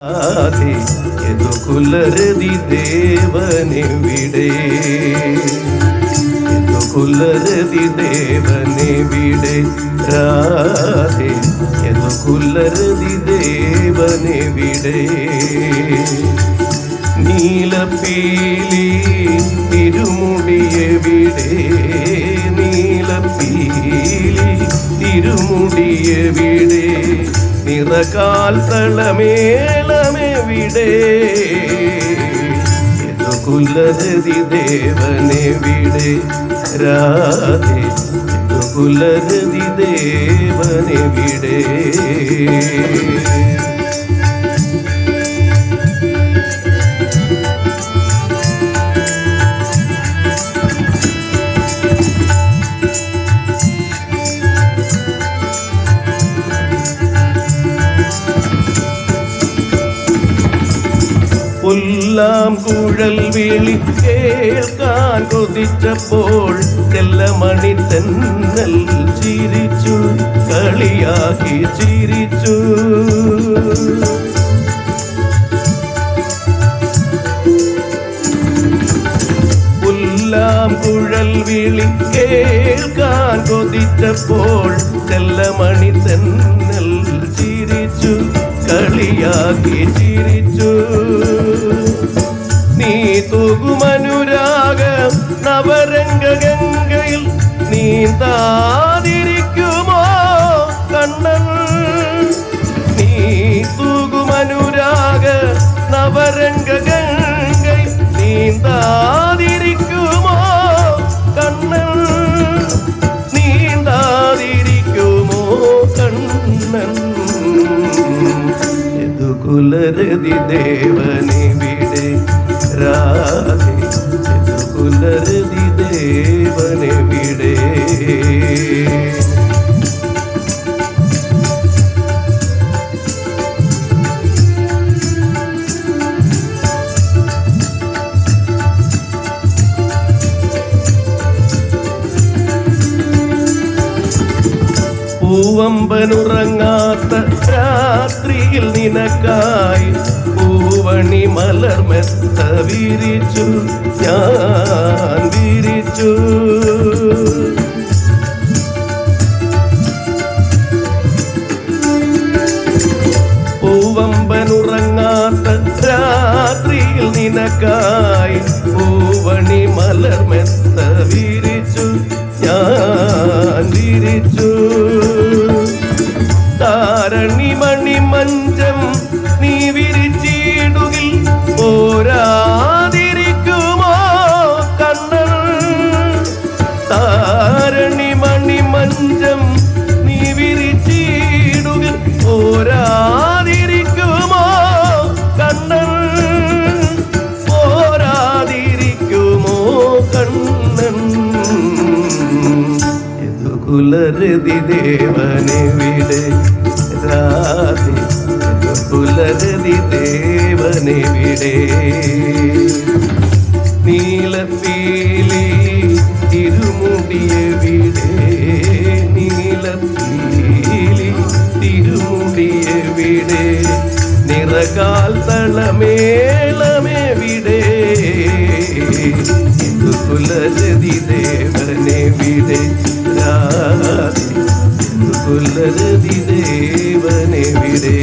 ആദി എതുകുലരതി ദേവനെവിടെ എതുകുലരതി ദേവനെവിടെ രാധേ എതുകുലരതി ദേവനെവിടെ നീലപ്പീലി തിരുമുടിയെവിടെ നീലപ്പീലി തിരുമുടിയെവിടെ നിറകാൽ തളമേളമെവിടെ കുലരതി ദേവനെവിടെ? രാധേ കുലരതി ദേവനെവിടെ? പുല്ലാം കുഴൽ വിളി കേൾക്കാൻ കൊതിച്ചപ്പോൾ ചെല്ലമണി തെന്നൽ ചിരിച്ചു കളിയാക്കി ചിരിച്ചു. പുല്ലാം കുഴൽ വിളി കേൾക്കാൻ കൊതിച്ചപ്പോൾ ചെല്ലമണി തെന്നൽ ചിരിച്ചു കളിയാക്കി ചിരിച്ചു. തൂകുമനുരാഗം നവരംഗ ഗംഗയിൽ നീന്താതിരിക്കുമോ കണ്ണൻ? നീ തൂകുമനുരാഗ നവരംഗ ഗംഗയിൽ നീന്താതിരിക്കുമോ കണ്ണൻ? നീന്താതിരിക്കുമോ കണ്ണൻ? കുലരതി ദേവനിവിടെ രാധേ ദേവനെ വിടേ. പൂവമ്പനുറങ്ങാത്ത രാത്രിയിൽ നിനക്കായി പൂവണി മലർമെത്ത വിരിച്ചു ഞാൻ വിരിച്ചു. പൂവമ്പനുറങ്ങാത്ത രാത്രിയിൽ നിനക്കായി പൂവണി മലർമെത്ത വിരിച്ചു ഞാൻ വിരിച്ചു. താരണി മണി താരണി മണി മഞ്ചം നീ വിരിച്ചിടുക. പോരാതിരിക്കുമോ കണ്ണൻ? പോരാതിരിക്കുമോ കണ്ണൻ? കുലരതി ദേവനെവിടെ രാധേ കുലരതി ദേവനെവിടെ നീലപ്പീലി തിരുമുടിയെവിടെ നീലപ്പീലി തിരുമുടിയെവിടെ നിറകാൽ തളമേളമെവിടെ കുലരതി ദേവനെവിടെ രാധേ കുലരതി ദേവനെവിടെ